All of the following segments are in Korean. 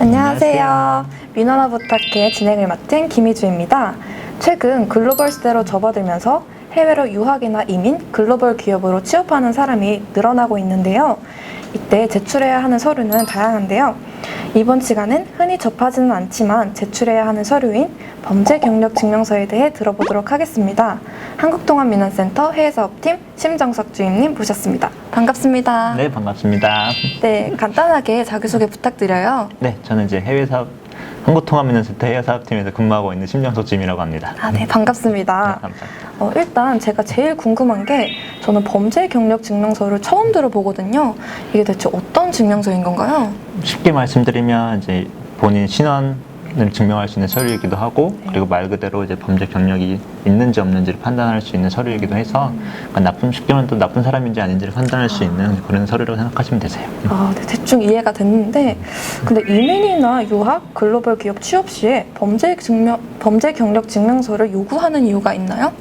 안녕하세요. 민원화 부탁해 진행을 맡은 김희주입니다. 최근 글로벌 시대로 접어들면서 해외로 유학이나 이민, 글로벌 기업으로 취업하는 사람이 늘어나고 있는데요. 이때 제출해야 하는 서류는 다양한데요. 이번 시간은 흔히 접하지는 않지만 제출해야 하는 서류인 범죄 경력 증명서에 대해 들어보도록 하겠습니다. 한국통합민원센터 해외사업팀 심정석 주임님 모셨습니다. 반갑습니다. 네, 반갑습니다. 네, 간단하게 자기소개 부탁드려요. 네, 저는 이제 해외 사업 한국통합민원센터 해외 사업팀에서 근무하고 있는 심정석 주임이라고 합니다. 아, 네, 네, 반갑습니다. 감사합니다. 어, 일단 제가 제일 궁금한 게 저는 범죄 경력 증명서를 처음 들어보거든요. 이게 대체 어떤 증명서인 건가요? 쉽게 말씀드리면 이제 본인 신원 을 증명할 수 있는 서류이기도 하고 네. 그리고 말 그대로 이제 범죄 경력이 있는지 없는지를 판단할 수 있는 서류이기도 해서 그러니까 나쁜 쉽게 말하면 또 나쁜 사람인지 아닌지를 판단할 수 있는 그런 서류라고 생각하시면 되세요. 아, 네, 대충 이해가 됐는데, 근데 이민이나 유학, 글로벌 기업 취업 시에 범죄 증명, 범죄 경력 증명서를 요구하는 이유가 있나요?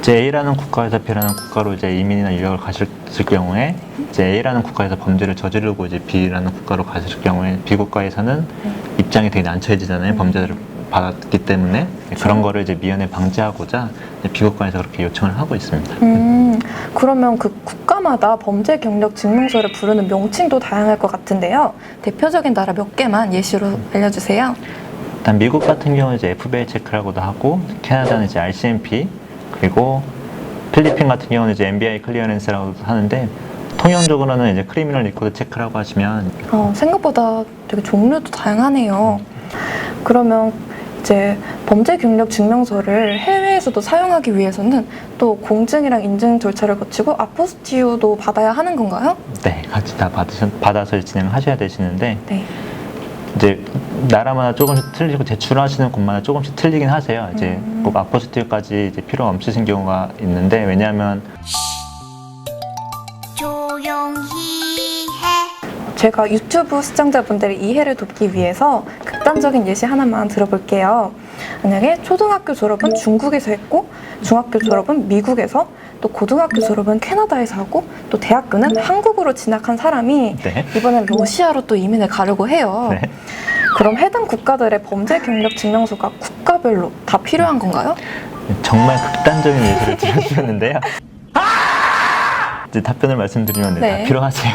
이제 A라는 국가에서 B라는 국가로 이제 이민이나 유학을 가실 경우에 이제 A라는 국가에서 범죄를 저지르고 이제 B라는 국가로 가실 경우에 B 국가에서는 입장이 되게 난처해지잖아요. 범죄를 받았기 때문에 그런 거를 이제 미연에 방지하고자 이제 B 국가에서 그렇게 요청을 하고 있습니다. 음, 그러면 그 국가마다 범죄 경력 증명서를 부르는 명칭도 다양할 것 같은데요. 대표적인 나라 몇 개만 예시로 알려주세요. 일단 미국 같은 경우는 이제 FBI 체크라고도 하고 캐나다는 이제 RCMP 그리고 필리핀 같은 경우는 이제 MBI 클리어런스라고 하는데 통용적으로는 이제 크리미널 리코드 체크라고 하시면 어, 생각보다 되게 종류도 다양하네요. 그러면 이제 범죄 경력 증명서를 해외에서도 사용하기 위해서는 또 공증이랑 인증 절차를 거치고 아포스티유도 받아야 하는 건가요? 네, 같이 다 받으셔, 받아서 진행을 하셔야 되시는데 네. 이제 나라마다 조금씩 틀리고 제출하시는 곳마다 조금씩 틀리긴 하세요. 이제 음. 꼭 아포스틸까지 이제 필요 없으신 경우가 있는데 왜냐하면 조용히 해. 제가 유튜브 시청자분들의 이해를 돕기 위해서 극단적인 예시 하나만 들어볼게요. 만약에 초등학교 졸업은 중국에서 했고, 중학교 졸업은 미국에서, 또 고등학교 졸업은 캐나다에서 하고, 또 대학교는 한국으로 진학한 사람이 네. 이번엔 러시아로 또 이민을 가려고 해요. 네. 그럼 해당 국가들의 범죄 경력 증명서가 국가별로 다 필요한 건가요? 정말 극단적인 예시를 들어주셨는데요. 이제 답변을 말씀드리면 네, 네. 다 필요하세요.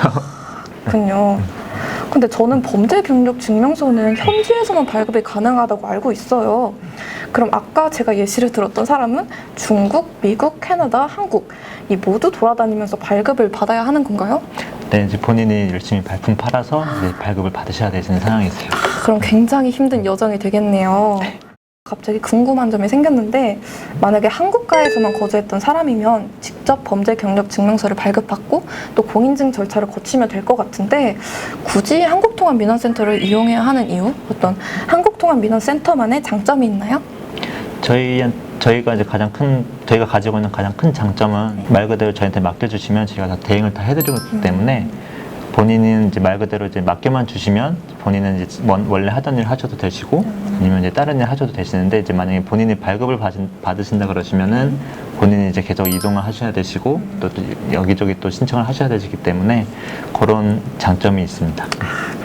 그렇군요. 근데 저는 범죄 경력 증명서는 현지에서만 발급이 가능하다고 알고 있어요. 그럼 아까 제가 예시를 들었던 사람은 중국, 미국, 캐나다, 한국 이 모두 돌아다니면서 발급을 받아야 하는 건가요? 네, 이제 본인이 열심히 발품 팔아서 이제 발급을 받으셔야 되시는 상황이세요. 그럼 굉장히 힘든 여정이 되겠네요. 갑자기 궁금한 점이 생겼는데 만약에 한국가에서만 거주했던 사람이면 직접 범죄 경력 증명서를 발급받고 또 공인증 절차를 거치면 될 것 같은데 굳이 한국통합민원센터를 이용해야 하는 이유 어떤 한국통합민원센터만의 장점이 있나요? 저희 저희가 이제 가장 큰 저희가 가지고 있는 가장 큰 장점은 말 그대로 저희한테 맡겨주시면 저희가 다 대응을 다 해드리고 있기 때문에 본인은 이제 말 그대로 이제 맡겨만 주시면 본인은 이제 원- 원래 하던 일 하셔도 되시고 아니면 이제 다른 일 하셔도 되시는데 이제 만약에 본인이 발급을 받은, 받으신다 그러시면은 본인이 이제 계속 이동을 하셔야 되시고 또, 또 여기저기 또 신청을 하셔야 되시기 때문에 그런 장점이 있습니다.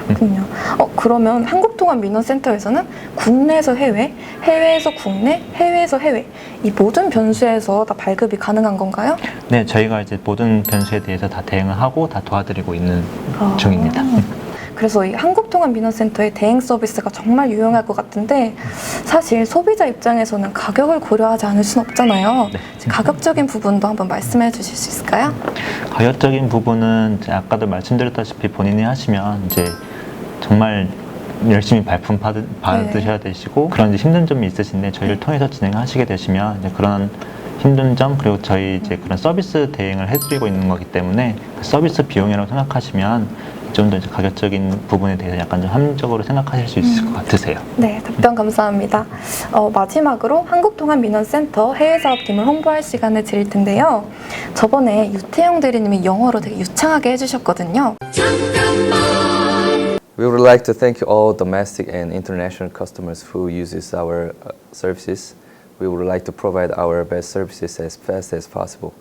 그렇군요. 어, 그러면 한국통합 민원센터에서는 국내에서 해외, 해외에서 국내, 해외에서 해외 이 모든 변수에서 다 발급이 가능한 건가요? 네, 저희가 이제 모든 변수에 대해서 다 대응을 하고 다 도와드리고 있는 아. 중입니다. 그래서 이 한국통합민원센터의 대행 서비스가 정말 유용할 것 같은데 사실 소비자 입장에서는 가격을 고려하지 않을 수는 없잖아요. 네. 가격적인 부분도 한번 말씀해 주실 수 있을까요? 가격적인 부분은 이제 아까도 말씀드렸다시피 본인이 하시면 이제 정말 열심히 발품 받으, 받으셔야 되시고 그런 이제 힘든 점이 있으신데 저희를 통해서 진행하시게 되시면 이제 그런 힘든 점 그리고 저희 이제 그런 서비스 대행을 해드리고 있는 거기 때문에 그 서비스 비용이라고 생각하시면 좀더 이제 가격적인 부분에 대해서 약간 좀 합리적으로 생각하실 수 있을 것 같으세요. 네, 답변 감사합니다. 어, 마지막으로 한국통합민원센터 해외사업팀을 홍보할 시간을 드릴 텐데요. 저번에 유태영 대리님이 영어로 되게 유창하게 해주셨거든요. We would like to thank all domestic and international customers who uses our uh, services. We would like to provide our best services as fast as possible.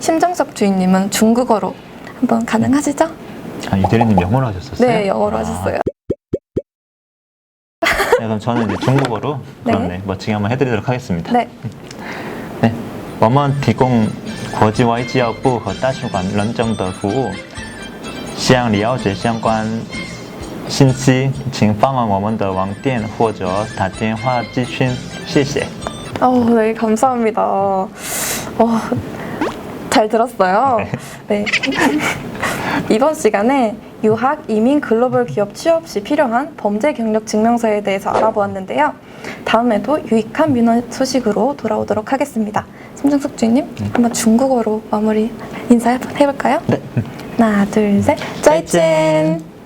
심정석 주인님은 중국어로 한번 가능하시죠? 아, 이대리님 영어로 하셨었어요? 네, 영어로 아, 하셨어요. 네, 그럼 저는 이제 중국어로 네. 그럼 네, 멋지게 한번 해드리도록 하겠습니다. 네. 对，我们提供国际外交部和大使馆认证的服务。 想了解相关信息，请访问我们的网店或者打电话咨询。谢谢。 어, 네, 감사합니다. 어, 잘 들었어요. 네. 이번 시간에 유학, 이민, 글로벌 기업 취업 시 필요한 범죄 경력 증명서에 대해서 알아보았는데요. 다음에도 유익한 민원 소식으로 돌아오도록 하겠습니다. 심정숙 주인님, 한번 중국어로 마무리 인사 한번 해볼까요? 네. 하나, 둘, 셋. 짜이젠!